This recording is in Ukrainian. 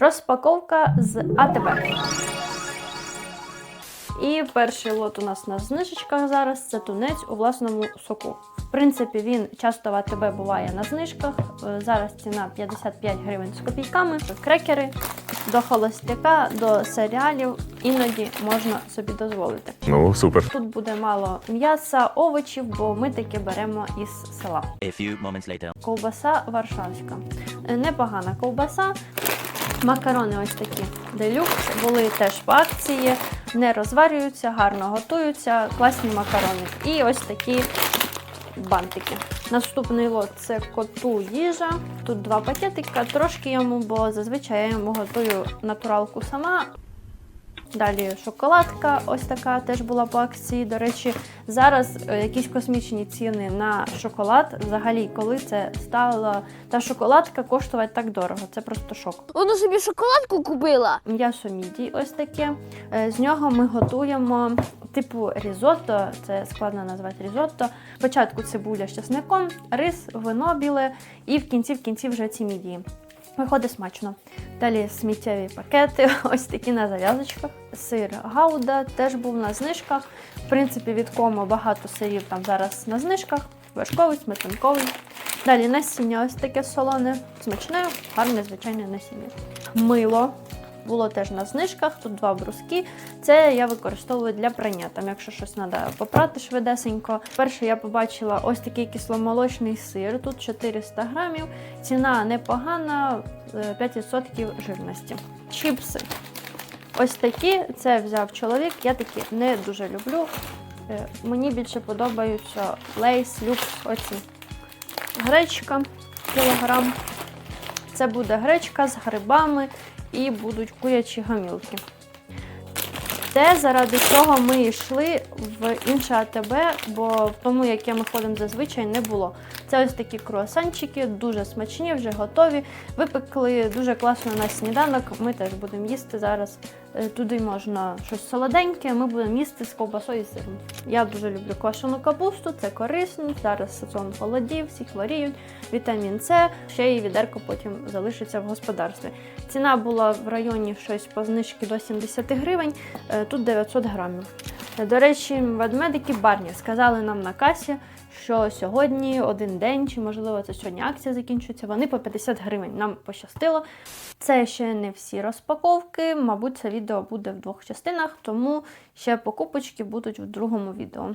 Розпаковка з АТБ. І перший лот у нас на знижечках зараз це тунець у власному соку. В принципі, він часто в АТБ буває на знижках. Е, Зараз ціна 55 гривень з копійками. Крекери до холостяка, до серіалів іноді можна собі дозволити. Ну, супер. Тут буде мало м'яса, овочів, бо ми таке беремо із села. A few moments later. Ковбаса варшавська. Е, Непогана ковбаса. Макарони ось такі делюкс були теж в акції, не розварюються, гарно готуються, класні макарони. І ось такі бантики. Наступний лот це коту їжа. Тут два пакетика, трошки йому, бо зазвичай я йому готую натуралку сама. Далі шоколадка, ось така теж була по акції. До речі, зараз е, якісь космічні ціни на шоколад. Взагалі, коли це стала та шоколадка коштувати так дорого. Це просто шок. Вона собі шоколадку купила. М'ясо міді, ось таке. Е, З нього ми готуємо типу різотто, це складно назвати різотто. Спочатку цибуля з часником, рис, вино біле і в кінці в кінці вже ці мідії. Виходить смачно. Далі сміттєві пакети, ось такі на зав'язочках. Сир гауда теж був на знижках. В принципі, від кому багато сирів там зараз на знижках. Важковий, сметанковий. Далі насіння ось таке солоне, смачне, гарне, звичайне насіння. Мило було теж на знижках, тут два бруски. Це я використовую для прання. Там, якщо щось треба попрати швидесенько. Перше я побачила ось такий кисломолочний сир, тут 400 грамів. Ціна непогана, е, 5% жирності. Чіпси. Ось такі, це взяв чоловік, я такі не дуже люблю. Е, Мені більше подобаються лейс, люкс, оці. Гречка кілограм. Це буде гречка з грибами і будуть курячі гамілки. Те, заради чого ми йшли в інше АТБ, бо в тому, яке ми ходимо зазвичай, не було. Це ось такі круасанчики, дуже смачні, вже готові. Випекли дуже класно на сніданок. Ми теж будемо їсти зараз. Е, Туди можна щось солоденьке, ми будемо їсти з ковбасою сиром. Я дуже люблю квашену капусту, це корисно. Зараз сезон холодів, всі хворіють. Вітамін С, ще і відерко потім залишиться в господарстві. Ціна була в районі щось по знижці до 70 гривень, е, тут 900 грамів. До речі, ведмедики барні сказали нам на касі, що сьогодні один день, чи можливо це сьогодні акція закінчується. Вони по 50 гривень. Нам пощастило. Це ще не всі розпаковки. Мабуть, це відео буде в двох частинах, тому ще покупочки будуть в другому відео.